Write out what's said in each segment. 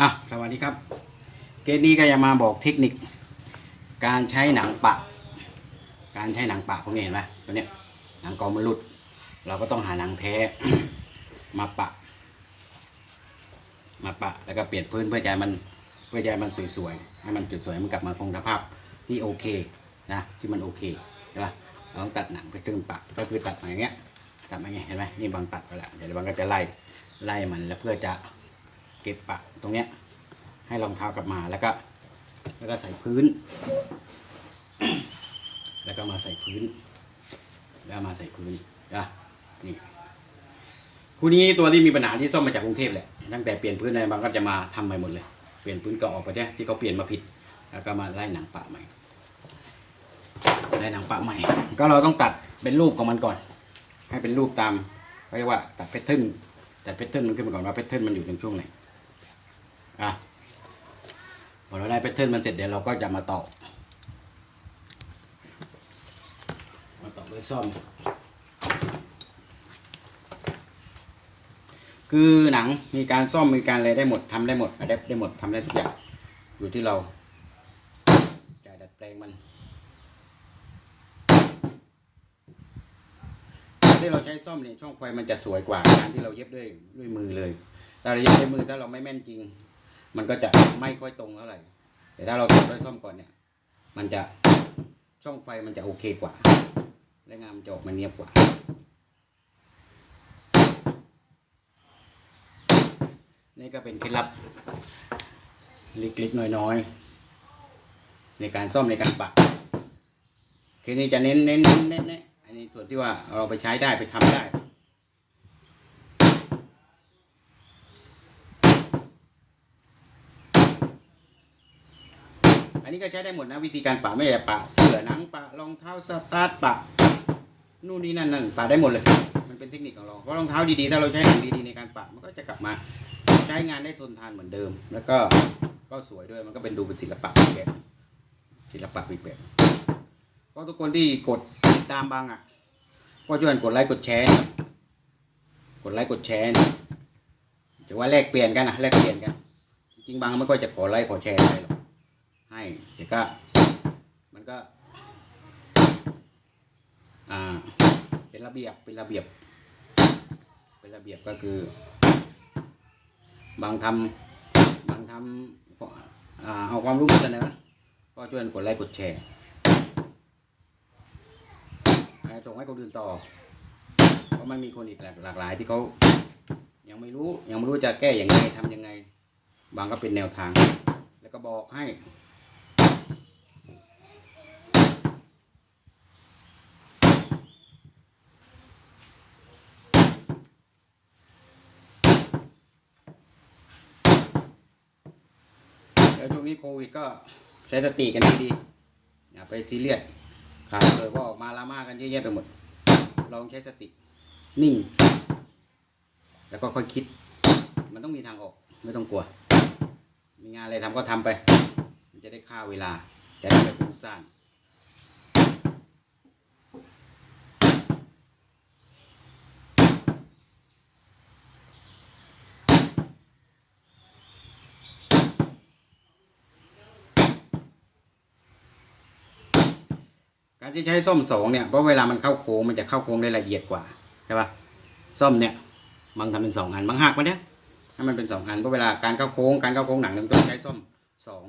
อะสวัสดีครับ เกมนี้ก็จะมาบอกเทคนิค การใช้หนังปะ การใช้หนังปะพวกนี้เห็นไหมตัวเนี้ยหนังกองมันหลุด เราก็ต้องหาหนังแท้มาปะ มาปะแล้วก็เปลี่ยนพื้นเพื่อให้มันเพื่อให้มันสวยๆให้มันจุดสวยมันกลับมาคงสภาพที่โอเคนะที่มันโอเคใช่ปะเราต้องตัดหนังไปซึ่งปะก็คือตัดมาอย่างเงี้ยตัดมาอย่างเงี้ยเห็นไหมนี่บางตัดไปแล้วเดี๋ยวบางก็จะไล่ไล่มันแล้วเพื่อจะ เก็บปะตรงเนี้ย ให้รองเท้ากลับมาแล้วก็ แล้วก็ใส่พื้น แล้วก็มาใส่พื้น แล้วมาใส่พื้นนะนี่คู่นี้ตัวที่มีปัญหาที่ซ่อมมาจากกรุงเทพแหละตั้งแต่เปลี่ยนพื้นอะไรบางก็จะมาทำใหม่หมดเลย เปลี่ยนพื้นเก่าออกไปเนี่ยที่เขาเปลี่ยนมาผิด แล้วก็มาไล่หนังปะใหม่ไล่หนังปะใหม่ ก็เราต้องตัดเป็นรูปของมันก่อน ให้เป็นรูปตามเรียกว่าตัดแพทเทิร์นตัดแพทเทิร์นมันขึ้นมาก่อนว่าแพทเทิร์นมันอยู่ตรงช่วงไหน อะพอเราได้แพทเทิร์นมันเสร็จเดี๋ยวเราก็จะมาต่อมาต่อด้วยซ่อม คือหนังมีการซ่อมมีการอะไรได้หมดทำได้หมดอะแดปได้หมดทำได้ทุกอย่างอยู่ที่เราจะดัดแปลงมันการที่เราใช้ซ่อมเนี่ยช่องไฟมันจะสวยกว่าการที่เราเย็บด้วยด้วยมือเลย แต่เราเย็บด้วยมือถ้าเราไม่แม่นจริง มันก็จะไม่ค่อยตรงเท่าไหร่ แต่ถ้าเราทำด้วยซ่อมก่อนเนี่ย มันจะช่องไฟมันจะโอเคกว่า และงานมันจะออกมาเนียบกว่า นี่ก็เป็นเคล็ดลับเล็กๆน้อยๆ ในการซ่อมในการปะเคสนี้จะเน้นเน้นเน้นเน้นอันนี้ส่วนที่ว่าเราไปใช้ได้ไปทำได้ นนี้ก็ใช้ได้หมดนะวิธีการปะไม่ใช่ปะเสือหนังปะรองเท้าสตาร์ทปะนู่นนี่นั่นนั่นปะได้หมดเลย มันเป็นเทคนิคของเราเพราะรองเท้าดีๆถ้าเราใช้หนังดีๆในการปะมันก็จะกลับมาใช้งานได้ทนทานเหมือนเดิม แล้วก็ก็สวยด้วยมันก็เป็นดูเป็นศิลปะอีกแบบศิลปะอีกแบบก็ทุกคนที่กดติดตามบางอะก็ช่วยกันกดไลค์กดแชร์กดไลค์กดแชร์จะว่าแลกเปลี่ยนกันนะแลกเปลี่ยนกันจริงๆบางไม่ค่อยจะขอไลค์ขอแชร์อะไรหรอก ให้แต่ก็มันก็อ่าเป็นระเบียบเป็นระเบียบ เป็นระเบียบก็คือ บางทำบางทำอ่าเอาความรู้มาเสนอก็ช่วยกันกดไลค์กดแชร์ให้ส่งให้คนอื่นต่อ เพราะมันมีคนอีกหลากหลากหลายที่เขายังไม่รู้ยังไม่รู้จะแก้อย่างไงทำยังไง บางก็เป็นแนวทาง แล้วก็บอกให้ แล้วช่วงนี้โควิดก็ใช้สติกันดีๆอย่าไปซีเรียสขาดเลยว่าออกมาลาม่ากันเยอะแยะไปหมด ลองใช้สติ นิ่ง แล้วก็ค่อยคิด มันต้องมีทางออก ไม่ต้องกลัว มีงานอะไรทำก็ทำไป มันจะได้ฆ่าเวลา แต่ไม่ฟุ้งซ่าน การที่ใช้ส้มสองเนี่ยเพราะเวลามันเข้าโค้งมันจะเข้าโค้งได้ละเอียดกว่าใช่ปะส้มเนี่ยบางทำเป็นสองอันบางหักมาเนี่ยให้มันเป็นสองอันเพราะเวลาการเข้าโค้งการเข้าโค้งหนังมันต้องใช้ส้มสอง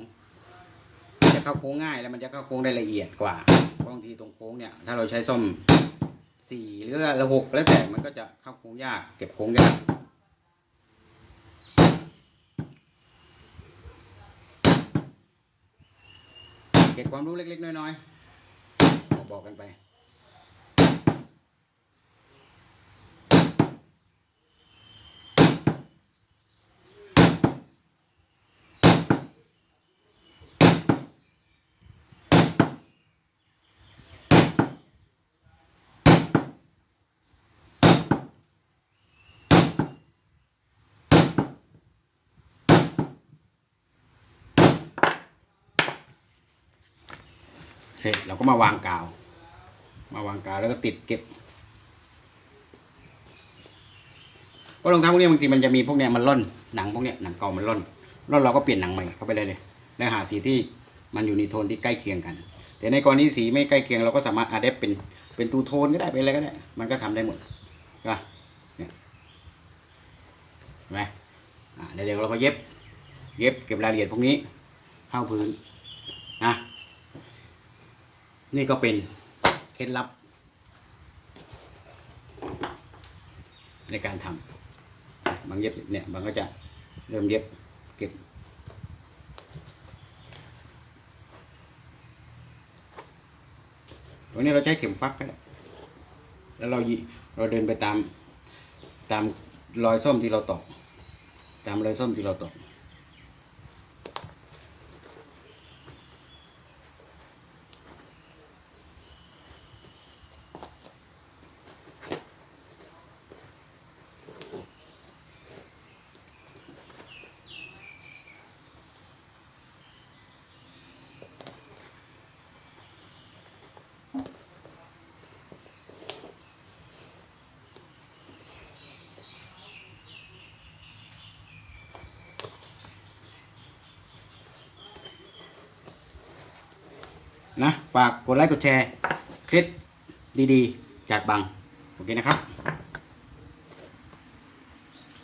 จะเข้าโค้งง่ายแล้วมันจะเข้าโค้งได้ละเอียดกว่าบางทีตรงโค้งเนี่ยถ้าเราใช้ส้มสี่หรือละหกแล้วแต่มันก็จะเข้าโค้งยาก เก็บโค้งยากเก็บความรู้เล็กๆน้อยๆ บอกกันไป เสร็จเราก็มาวางกาว มาวางกาวแล้วก็ติดเก็บเพราะรองเท้าพวกนี้บางทีมันจะมีพวกเนี้ยมันล่อนหนังพวกเนี้ยหนังเก่ามันล่อนล้วเราก็เปลี่ยนหนังใหม่เข้าไปเลยเลยแล้วหาสีที่มันอยู่ในโทนที่ใกล้เคียงกัน แต่ในกรณีสีไม่ใกล้เคียงเราก็สามารถอาเดปเป็นเป็นตูโทนก็ได้เป็นอะไรก็ได้ มันก็ทำได้หมดใช่ปะเนี่ยเห็นไหมอ่าเดี๋ยวเราก็เย็บ เย็บเก็บรายละเอียดพวกนี้เข้าพื้นนะ นี่ก็เป็นเคล็ดลับ ในการทำบางเย็บเนี่ยบางก็จะเริ่มเย็บเก็บวันนี้เราใช้เข็มฟักก็ได้แล้วเราเราเดินไปตามตามรอยส้มที่เราตอกตามรอยส้มที่เราตอก นะ ฝากกดไลค์กดแชร์ คลิปดีๆ จากบัง โอเคนะครับ